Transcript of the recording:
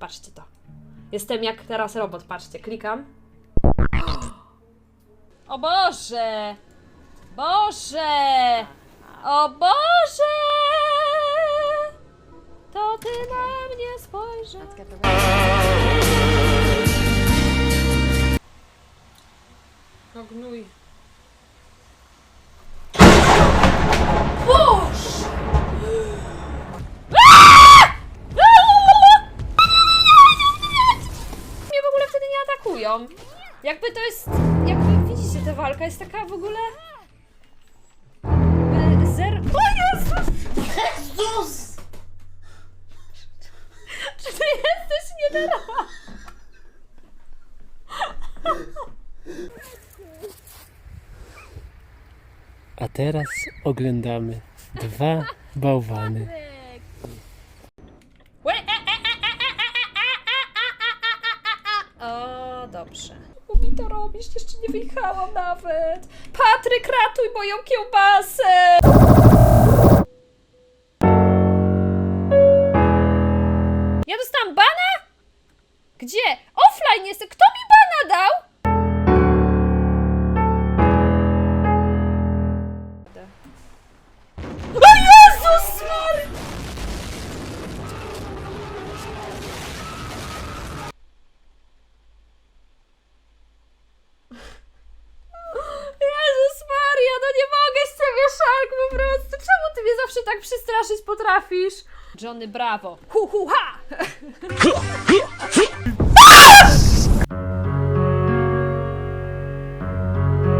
Patrzcie to. Jestem jak teraz robot, patrzcie, klikam. O Boże! Boże! O Boże! To ty na mnie spojrzał. Atakują. Jakby to jest. Jakby widzicie, ta walka jest taka w ogóle. jakby Zer. O Jezus! Jezus! Czy ty jesteś niedorosła? A teraz oglądamy dwa bałwany. Dobrze. Bo mi to robisz, jeszcze nie wyjechałam nawet. Patryk, ratuj moją kiełbasę! Ja dostałam bana? Gdzie? Offline jestem. Kto mi bana dał? Jezus Maria, no nie mogę z ciebie, Szark, po prostu. Czemu ty mnie zawsze tak przestraszyć potrafisz? Johnny Bravo. Hu, hu, ha!